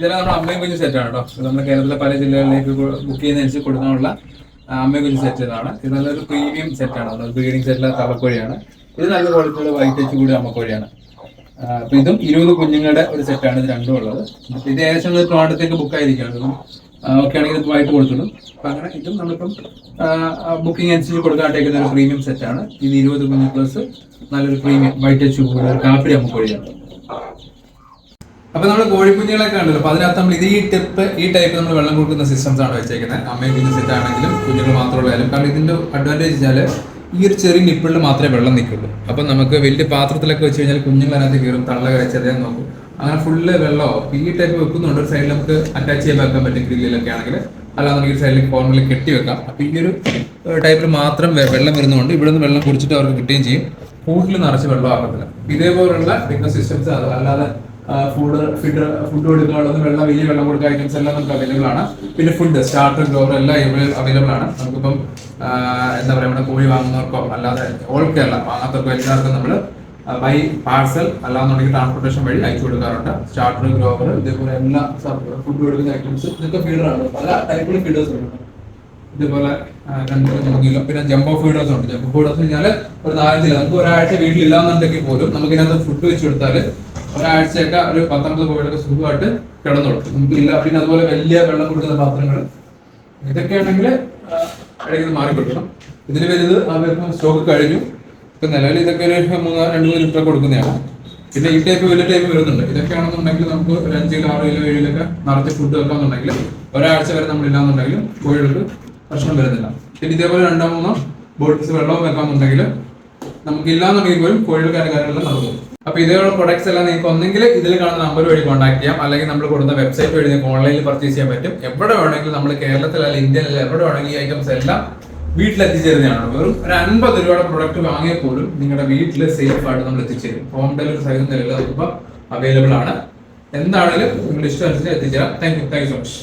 ഇതെല്ലാം നമ്മുടെ അമ്മയും കുഞ്ഞു സെറ്റാണ് കേട്ടോ നമ്മുടെ കേരളത്തിലെ പല ജില്ലകളിലേക്ക് ബുക്ക് ചെയ്യുന്നതനുസരിച്ച് കൊടുക്കാനുള്ള അമ്മയും കുഞ്ഞു സെറ്റ് ഇതാണ് ഇത് നല്ലൊരു പ്രീമിയം സെറ്റാണ് ബ്രീഡിംഗ് സെറ്റിലെ തവക്കോഴിയാണ്. ഇത് നല്ല ക്വാളിറ്റിയുള്ള വൈറ്റ് ടച്ച് കൂടി അമ്മക്കോഴിയാണ്. അപ്പൊ ഇതും ഇരുപത് കുഞ്ഞുങ്ങളുടെ ഒരു സെറ്റാണ് ഇത് രണ്ടും ഉള്ളത്. ഇത് ഏകദേശം ഒരു ട്രോണ്ടത്തേക്ക് ബുക്ക് ആയിരിക്കുകയാണ്. ഓക്കെ ആണെങ്കിൽ ഇത് വൈകിട്ട് കൊടുത്തിടും. അപ്പൊ അങ്ങനെ ഇതും നമ്മളിപ്പം ബുക്കിംഗ് അനുസരിച്ച് കൊടുക്കാട്ടേക്കുന്ന ഒരു പ്രീമിയം സെറ്റാണ് ഇത് ഇരുപത് കുഞ്ഞു പ്ലസ് നല്ലൊരു പ്രീമിയം വൈറ്റ് ടച്ച് കൂടി ഒരു കാപ്പിരി അമ്മക്കോഴിയാണ്. അപ്പൊ നമ്മൾ കോഴിക്കുഞ്ഞുങ്ങളൊക്കെ ഉണ്ടല്ലോ അപ്പൊ അതിനകത്ത് നമ്മൾ ഇത് ഈ ടിപ്പ് ഈ ടൈപ്പ് നമ്മൾ വെള്ളം കൊടുക്കുന്ന സിസ്റ്റംസ് ആണ് വെച്ചേക്കുന്നത് അമ്മയും കുഞ്ഞു സെറ്റ് ആണെങ്കിലും കുഞ്ഞുങ്ങൾ മാത്രമുള്ളതായാലും കാരണം ഇതിന്റെ അഡ്വാന്റേജ് വെച്ചാൽ ഈ ഒരു ചെറിയ നിപ്പിളിൽ മാത്രമേ വെള്ളം നിൽക്കുള്ളൂ. അപ്പൊ നമുക്ക് വലിയ പാത്രത്തിലൊക്കെ വെച്ച് കഴിഞ്ഞാൽ കുഞ്ഞുങ്ങൾ അതിനകത്ത് കയറും തള്ള കഴിച്ചതേ നോക്കും. അങ്ങനെ ഫുള്ള് വെള്ളമോ? ഈ ടൈപ്പ് വെക്കുന്നുണ്ട്. ഒരു സൈഡിൽ നമുക്ക് അറ്റാച്ച് ചെയ്ത് വെക്കാൻ പറ്റും ഗ്രില്ലിലൊക്കെ ആണെങ്കിൽ അല്ലാതെ നമുക്ക് ഈ സൈഡിൽ കോർണറിൽ കെട്ടി വെക്കാം. അപ്പൊ ഈ ഒരു ടൈപ്പിൽ മാത്രം വെള്ളം വരുന്നതുകൊണ്ട് ഇവിടെ നിന്ന് വെള്ളം കുടിച്ചിട്ട് അവർക്ക് കിട്ടുകയും ചെയ്യും. കൂട്ടിൽ നിറച്ച് വെള്ളം ആക്കത്തില്ല ഇതേപോലുള്ള സിസ്റ്റംസ് അല്ലാതെ ഫുഡ് ഫിഡ് ഫുഡ് കൊടുക്കാനുള്ളത് വെള്ളം വലിയ വെള്ളം കൊടുക്കുക ഐറ്റംസ് എല്ലാം നമുക്ക് അവൈലബിൾ ആണ്. പിന്നെ ഫുഡ് സ്റ്റാർട്ടർ ഗ്രോവർ എല്ലാം അവൈലബിൾ ആണ്. നമുക്കിപ്പം എന്താ പറയുക നമ്മുടെ കോഴി വാങ്ങുന്നവർക്കോ അല്ലാതെ ഓൾ കേരള വാങ്ങാത്തവർക്കോ എല്ലാവർക്കും നമ്മൾ ബൈ പാർസൽ അല്ലാന്നുണ്ടെങ്കിൽ ട്രാൻസ്പോർട്ടേഷൻ വഴി അയച്ചു കൊടുക്കാറുണ്ട്. സ്റ്റാർട്ടർ ഗ്രോവർ ഇതേപോലെ എല്ലാ ഫുഡ് കൊടുക്കുന്ന ഐറ്റംസ് ഇതൊക്കെ ഫീഡറാണ് പല ടൈപ്പിലുള്ള ഫീഡേഴ്സ് ഉണ്ട്. ഇതുപോലെ രണ്ട് കിലോ പിന്നെ ജംബോ ഫീഡേഴ്സ് ഉണ്ട്. ജംബോ ഫീഡേഴ്സ് കഴിഞ്ഞാൽ ഒരു നാലഞ്ച് കിലോ നമുക്ക് ഒരാഴ്ച വീട്ടിലില്ലാന്നുണ്ടെങ്കിൽ പോലും നമുക്ക് ഇതിനകത്ത് ഫുഡ് വെച്ച് കൊടുത്താൽ ഒരാഴ്ചയൊക്കെ ഒരു പത്തൊമ്പത് കോഴികളൊക്കെ സുഖമായിട്ട് കിടന്നോളും നമുക്ക് ഇല്ല പിന്നെ അതുപോലെ വലിയ വെള്ളം കൊടുക്കുന്ന പാത്രങ്ങൾ ഇതൊക്കെ ആണെങ്കിൽ ഇടയ്ക്ക് മാറി കൊടുക്കണം. ഇതിന് വലുത് അവർക്ക് സ്റ്റോക്ക് കഴിഞ്ഞു. ഇപ്പൊ നിലവിൽ ഇതൊക്കെ ഒരു മൂന്ന് രണ്ട് മൂന്ന് ലിറ്റർ കൊടുക്കുന്നതാണ്. പിന്നെ ഈ ടൈപ്പ് വലിയ ടൈപ്പ് വരുന്നുണ്ട്. ഇതൊക്കെയാണെന്നുണ്ടെങ്കിൽ നമുക്ക് ഒരു അഞ്ച് കിലോ ആറ് കിലോ ഏഴ് കിലോ ഒക്കെ നിറച്ച് ഫുഡ് വെക്കാന്നുണ്ടെങ്കിൽ ഒരാഴ്ച വരെ നമ്മൾ ഇല്ലാന്നുണ്ടെങ്കിലും കോഴികൾക്ക് പ്രശ്നം വരുന്നില്ല. പിന്നെ ഇതേപോലെ രണ്ടോ മൂന്നോ ബോട്ടിൽസ് വെള്ളവും വെക്കാന്നുണ്ടെങ്കിൽ നമുക്ക് ഇല്ലാന്നുണ്ടെങ്കിൽ പോലും കോഴികൾക്ക് കാര്യങ്ങളെല്ലാം നടക്കും അപ്പൊ ഇതേപോലെ പ്രൊഡക്ട്സ് എല്ലാം നിങ്ങൾക്ക് ഒന്നെങ്കിൽ ഇതിൽ കാണുന്ന നമ്പർ വഴി കോൺടാക്ട് ചെയ്യാം. അല്ലെങ്കിൽ നമ്മൾ കൊടുക്കുന്ന വെബ്സൈറ്റ് വഴി നിങ്ങൾക്ക് ഓൺലൈനിൽ പർച്ചേസ് ചെയ്യാൻ പറ്റും. എവിടെ വേണമെങ്കിലും നമ്മൾ കേരളത്തിൽ അല്ലെങ്കിൽ ഇന്ത്യയിൽ എവിടെ വേണമെങ്കിൽ ഈ ഐറ്റംസ് എല്ലാം വീട്ടിലെത്തിച്ചേരുന്നതാണ്. വെറും ഒരു അൻപത് രൂപയുടെ പ്രൊഡക്റ്റ് വാങ്ങിയാൽ പോലും നിങ്ങളുടെ വീട്ടിൽ സേഫ് ആയിട്ട് നമ്മൾ എത്തിച്ചേരും. ഹോം ഡെലിവറി സൈസ് നിലവിൽ അവൈലബിൾ ആണ്. എന്താണെങ്കിലും നിങ്ങളുടെ ഇഷ്ടം അനുസരിച്ച് എത്തിച്ചേരാം. Thank you thank you so much